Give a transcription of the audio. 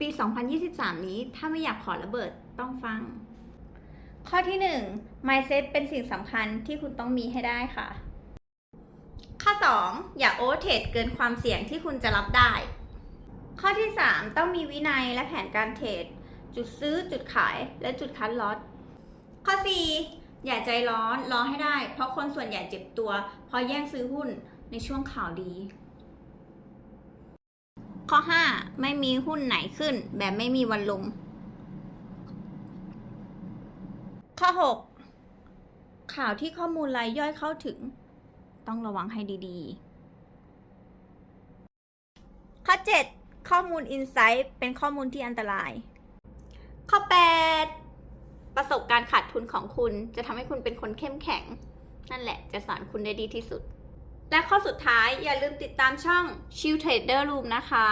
ปี 2023 นี้ถ้าไม่อยากขอระเบิดต้องฟัง ข้อที่ 1 mindset เป็นสิ่งสำคัญที่คุณต้องมีให้ได้ค่ะ ข้อ 2 อย่าโอเวอร์เทรดเกินความเสี่ยงที่คุณจะรับได้ ข้อที่ 3 ต้องมีวินัยและแผนการเทรดจุดซื้อจุดขายและจุดคัดลอตข้อ 4 อย่าใจร้อนรอให้ได้ เพราะคนส่วนใหญ่เจ็บตัวเพราะแย่งซื้อหุ้นในช่วงข่าวดี ข้อ 5 ไม่มีหุ้นไหนขึ้น แบบไม่มีวันลง ข้อ 6 ข่าวที่ข้อมูลรายย่อยเข้าถึง ต้องระวังให้ดีๆ ข้อ 7 ข้อมูลอินไซต์เป็นข้อมูลที่อันตราย ข้อ 8 ประสบการณ์ขาดทุนของคุณจะทำให้คุณเป็นคนเข้มแข็ง นั่นแหละจะสอนคุณได้ดีที่สุด และข้อสุดท้ายอย่าลืมติดตามช่อง Chill Trader Room นะคะ